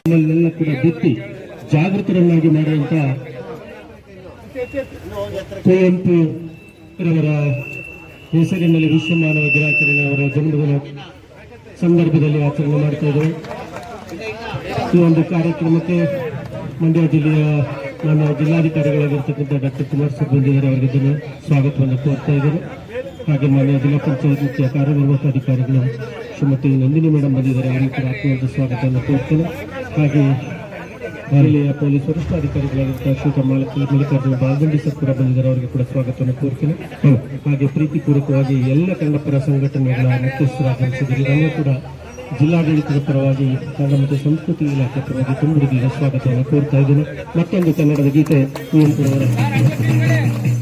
ನಮ್ಮನ್ನೆಲ್ಲ ಕೂಡ ಬಿತ್ತಿ ಜಾಗೃತರನ್ನಾಗಿ ಮಾಡುವಂತ ಕುವೆಂಪು ರವರ ಹೆಸರಿನಲ್ಲಿ ವಿಶ್ವ ಮಾನವ ದಿನಾಚರಣೆ ಅವರ ಜನ್ಮದಿನ ಸಂದರ್ಭದಲ್ಲಿ ಆಚರಣೆ ಮಾಡ್ತಾ ಇದ್ದೇವೆ. ಈ ಒಂದು ಕಾರ್ಯಕ್ರಮಕ್ಕೆ ಮಂಡ್ಯ ಜಿಲ್ಲೆಯ ನನ್ನ ಜಿಲ್ಲಾಧಿಕಾರಿಗಳಾಗಿರ್ತಕ್ಕಂಥ ಡಾಕ್ಟರ್ ಕುಮಾರ್ ಬಂದಿದ್ದಾರೆ ಅವರಿಗೆ ಸ್ವಾಗತವನ್ನು ಕೋರ್ತಾ ಇದ್ದಾರೆ ಹಾಗೆ ಮಾನ್ಯ ಜಿಲ್ಲಾ ಪಂಚಾಯತ್ ಮುಖ್ಯ ಕಾರ್ಯನಿರ್ವಾಹಕಾಧಿಕಾರಿಗಳು ಶ್ರೀಮತಿ ನಂದಿನಿ ಮೇಡಮ್ ಬಂದಿದ್ದಾರೆ. ಅವರಿಗೆ ಕೂಡ ಆತ್ಮೀಯ ಸ್ವಾಗತವನ್ನು ಕೋರ್ತೇನೆ. ಹಾಗೆ ಜಿಲ್ಲೆಯ ಪೊಲೀಸ್ ವರಿಷ್ಠಾಧಿಕಾರಿಗಳಾದಂತಹ ಮಾಲಕ ಮಲ್ಲಿಕಾರ್ಜುನ ಬಾಲ್ಗಂಡಿ ಸರ್ ಕೂಡ ಬಂದಿದ್ದಾರೆ. ಅವರಿಗೆ ಕೂಡ ಸ್ವಾಗತವನ್ನು ಕೋರ್ತೇನೆ. ಹಾಗೆ ಪ್ರೀತಿಪೂರ್ವಕವಾಗಿ ಎಲ್ಲ ಕನ್ನಡಪರ ಸಂಘಟನೆಗಳ ಮುಖ್ಯಸ್ಥರಾಗಮಿಸಿದ್ದಾರೆ ನಮ್ಮ ಕೂಡ ಜಿಲ್ಲಾಡಳಿತದ ಪರವಾಗಿ ಕನ್ನಡ ಮತ್ತು ಸಂಸ್ಕೃತಿ ಇಲಾಖೆ ಪರವಾಗಿ ತುಂಬುವುದಿಲ್ಲ ಸ್ವಾಗತವನ್ನು ಕೋರ್ತಾ ಇದ್ದೇನೆ. ಮತ್ತೊಂದು ಕನ್ನಡದ ಗೀತೆ ಕುವೆಂಪುರವರ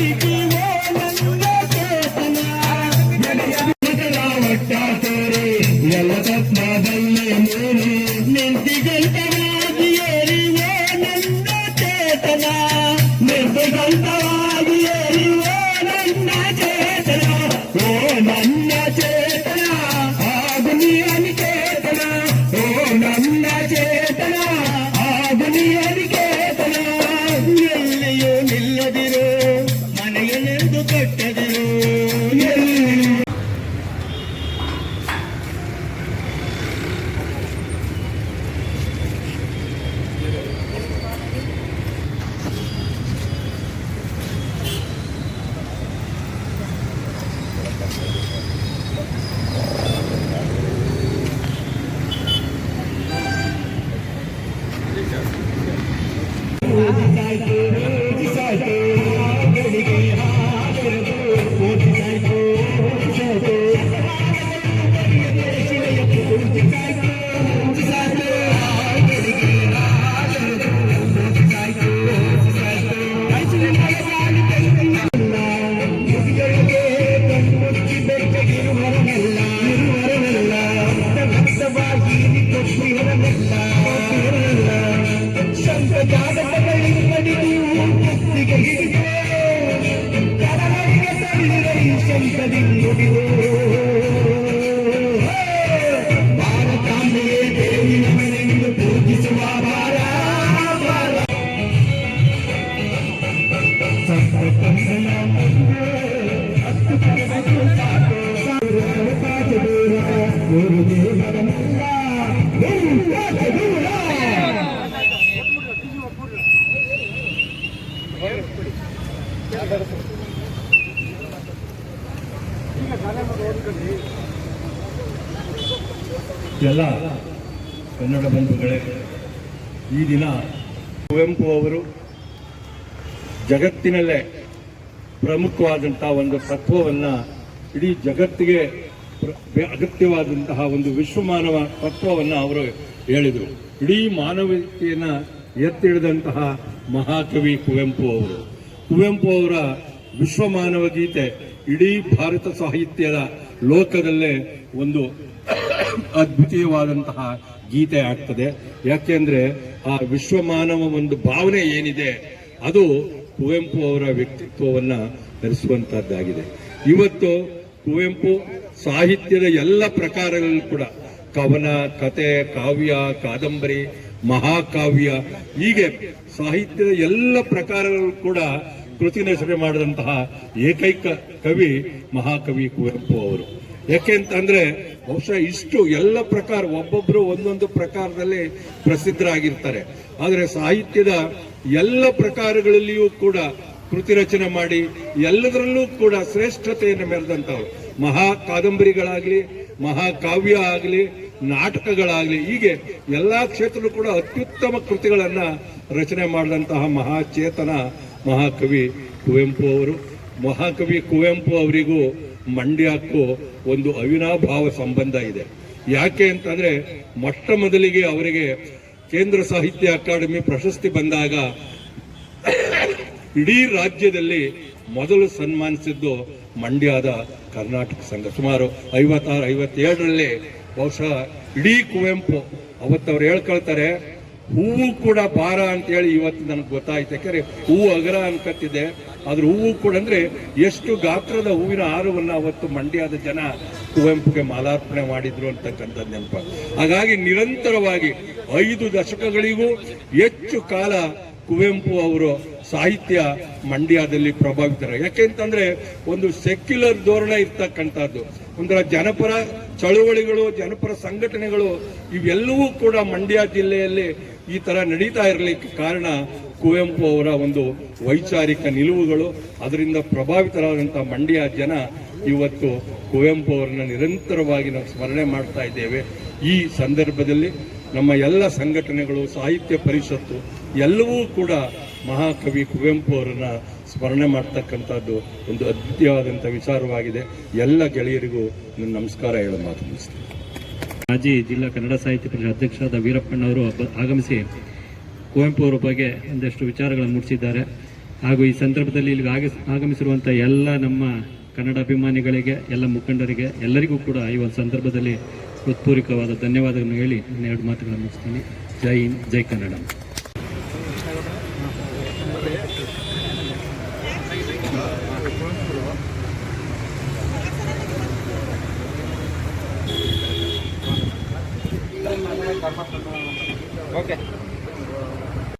ಎಲ್ಲ Bye. ಎಲ್ಲ ಕನ್ನಡ ಬಂಧುಗಳೇ, ಈ ದಿನ ಕುವೆಂಪು ಅವರು ಜಗತ್ತಿನಲ್ಲೇ ಪ್ರಮುಖವಾದಂತಹ ಒಂದು ತತ್ವವನ್ನ ಇಡೀ ಜಗತ್ತಿಗೆ ಅಗತ್ಯವಾದಂತಹ ಒಂದು ವಿಶ್ವಮಾನವ ತತ್ವವನ್ನ ಅವರು ಹೇಳಿದರು. ಇಡೀ ಮಾನವೀಯತೆಯನ್ನ ಎತ್ತಿಡಿದಂತಹ ಮಹಾಕವಿ ಕುವೆಂಪು ಅವರು. ಕುವೆಂಪು ಅವರ ವಿಶ್ವಮಾನವ ಗೀತೆ ಇಡೀ ಭಾರತ ಸಾಹಿತ್ಯದ ಲೋಕದಲ್ಲೇ ಒಂದು ಅದ್ವಿತೀಯವಾದಂತಹ ಗೀತೆ ಆಗ್ತದೆ. ಯಾಕೆಂದ್ರೆ ಆ ವಿಶ್ವಮಾನವ ಒಂದು ಭಾವನೆ ಏನಿದೆ, ಅದು ಕುವೆಂಪು ಅವರ ವ್ಯಕ್ತಿತ್ವವನ್ನ ಧರಿಸುವಂತಹದ್ದಾಗಿದೆ ಇವತ್ತು ಕುವೆಂಪು ಸಾಹಿತ್ಯದ ಎಲ್ಲ ಪ್ರಕಾರಗಳಲ್ಲೂ ಕೂಡ ಕವನ, ಕತೆ, ಕಾವ್ಯ, ಕಾದಂಬರಿ, ಮಹಾಕಾವ್ಯ, ಹೀಗೆ ಸಾಹಿತ್ಯದ ಎಲ್ಲ ಪ್ರಕಾರಗಳು ಕೂಡ ಕೃತಿ ರಚನೆ ಮಾಡಿದಂತಹ ಏಕೈಕ ಕವಿ ಮಹಾಕವಿ ಕುವೆಂಪು ಅವರು. ಯಾಕೆಂತಂದ್ರೆ ಬಹುಶಃ ಇಷ್ಟು ಎಲ್ಲ ಪ್ರಕಾರ ಒಬ್ಬೊಬ್ರು ಒಂದೊಂದು ಪ್ರಕಾರದಲ್ಲಿ ಪ್ರಸಿದ್ಧರಾಗಿರ್ತಾರೆ. ಆದರೆ ಸಾಹಿತ್ಯದ ಎಲ್ಲ ಪ್ರಕಾರಗಳಲ್ಲಿಯೂ ಕೂಡ ಕೃತಿ ರಚನೆ ಮಾಡಿ ಎಲ್ಲದರಲ್ಲೂ ಕೂಡ ಶ್ರೇಷ್ಠತೆಯನ್ನು ಮೆರೆದಂತವ್ರು ಮಹಾ ಕಾದಂಬರಿಗಳಾಗ್ಲಿ ಮಹಾಕಾವ್ಯ ಆಗಲಿ, ನಾಟಕಗಳಾಗಲಿ, ಹೀಗೆ ಎಲ್ಲಾ ಕ್ಷೇತ್ರದಲ್ಲೂ ಕೂಡ ಅತ್ಯುತ್ತಮ ಕೃತಿಗಳನ್ನು ರಚನೆ ಮಾಡಿದಂತಹ ಮಹಾಚೇತನ ಮಹಾಕವಿ ಕುವೆಂಪು ಅವರು. ಮಹಾಕವಿ ಕುವೆಂಪು ಅವರಿಗೂ ಮಂಡ್ಯಕ್ಕೂ ಒಂದು ಅವಿನಾಭಾವ ಸಂಬಂಧ ಇದೆ. ಯಾಕೆ ಅಂತಂದ್ರೆ ಮೊಟ್ಟ ಮೊದಲಿಗೆ ಅವರಿಗೆ ಕೇಂದ್ರ ಸಾಹಿತ್ಯ ಅಕಾಡೆಮಿ ಪ್ರಶಸ್ತಿ ಬಂದಾಗ ಇಡೀ ರಾಜ್ಯದಲ್ಲಿ ಮೊದಲು ಸನ್ಮಾನಿಸಿದ್ದು ಮಂಡ್ಯದ ಕರ್ನಾಟಕ ಸಂಘ. ಸುಮಾರು ಐವತ್ತಾರು, ಐವತ್ತೇಳರಲ್ಲಿ ಬಹುಶಃ ಇಡೀ ಕುವೆಂಪು, ಅವತ್ತವ್ರು ಹೇಳ್ಕೊಳ್ತಾರೆ, ಹೂವು ಕೂಡ ಭಾರ ಅಂತೇಳಿ ಇವತ್ತು ನನಗೆ ಗೊತ್ತಾಯ್ತು. ಯಾಕಂದ್ರೆ ಹೂವು ಅಗರ ಅನ್ಕತ್ತಿದೆ ಆದ್ರೆ ಹೂವು ಕೂಡ ಅಂದ್ರೆ ಎಷ್ಟು ಗಾತ್ರದ ಹೂವಿನ ಹಾರವನ್ನು ಅವತ್ತು ಮಂಡ್ಯದ ಜನ ಕುವೆಂಪುಗೆ ಮಾಲಾರ್ಪಣೆ ಮಾಡಿದ್ರು ಅಂತಕ್ಕಂಥದ್ದು ನೆನಪ. ಹಾಗಾಗಿ ನಿರಂತರವಾಗಿ ಐದು ದಶಕಗಳಿಗೂ ಹೆಚ್ಚು ಕಾಲ ಕುವೆಂಪು ಅವರು ಸಾಹಿತ್ಯ ಮಂಡ್ಯದಲ್ಲಿ ಪ್ರಭಾವಿತರ. ಯಾಕೆಂತಂದ್ರೆ ಒಂದು ಸೆಕ್ಯುಲರ್ ಧೋರಣೆ ಇರ್ತಕ್ಕಂಥದ್ದು. ಒಂಥರ ಜನಪರ ಚಳುವಳಿಗಳು, ಜನಪರ ಸಂಘಟನೆಗಳು ಇವೆಲ್ಲವೂ ಕೂಡ ಮಂಡ್ಯ ಜಿಲ್ಲೆಯಲ್ಲಿ ಈ ತರ ನಡೀತಾ ಇರಲಿಕ್ಕೆ ಕಾರಣ ಕುವೆಂಪು ಅವರ ಒಂದು ವೈಚಾರಿಕ ನಿಲುವುಗಳು. ಅದರಿಂದ ಪ್ರಭಾವಿತರಾದಂಥ ಮಂಡ್ಯ ಜನ ಇವತ್ತು ಕುವೆಂಪು ಅವರನ್ನು ನಿರಂತರವಾಗಿ ನಾವು ಸ್ಮರಣೆ ಮಾಡ್ತಾ ಇದ್ದೇವೆ. ಈ ಸಂದರ್ಭದಲ್ಲಿ ನಮ್ಮ ಎಲ್ಲ ಸಂಘಟನೆಗಳು, ಸಾಹಿತ್ಯ ಪರಿಷತ್ತು ಎಲ್ಲವೂ ಕೂಡ ಮಹಾಕವಿ ಕುವೆಂಪು ಅವರನ್ನ ಸ್ಮರಣೆ ಮಾಡ್ತಕ್ಕಂಥದ್ದು ಒಂದು ಅದ್ವಿತೀಯವಾದಂಥ ವಿಚಾರವಾಗಿದೆ. ಎಲ್ಲ ಗೆಳೆಯರಿಗೂ ನನ್ನ ನಮಸ್ಕಾರ ಹೇಳೋ ಮಾತು ಮುಗಿಸ್ತೀನಿ. ಮಾಜಿ ಜಿಲ್ಲಾ ಕನ್ನಡ ಸಾಹಿತ್ಯ ಪರಿಷತ್ ಅಧ್ಯಕ್ಷರಾದ ವೀರಪ್ಪಣ್ಣವರು ಆಗಮಿಸಿ ಕುವೆಂಪು ಅವರ ಬಗ್ಗೆ ಒಂದಷ್ಟು ವಿಚಾರಗಳನ್ನು ಮೂಡಿಸಿದ್ದಾರೆ ಹಾಗೂ ಈ ಸಂದರ್ಭದಲ್ಲಿ ಇಲ್ಲಿ ಆಗಮಿಸಿರುವಂಥ ಎಲ್ಲ ನಮ್ಮ ಕನ್ನಡ ಅಭಿಮಾನಿಗಳಿಗೆ, ಎಲ್ಲ ಮುಖಂಡರಿಗೆ, ಎಲ್ಲರಿಗೂ ಕೂಡ ಈ ಒಂದು ಸಂದರ್ಭದಲ್ಲಿ ಹೃತ್ಪೂರ್ವಕವಾದ ಧನ್ಯವಾದಗಳನ್ನು ಹೇಳಿ ಎರಡು ಮಾತುಗಳನ್ನು ಮುಗಿಸ್ತೀನಿ. ಜೈ ಹಿಂದ್, ಜೈ ಕನ್ನಡ. Okay. OK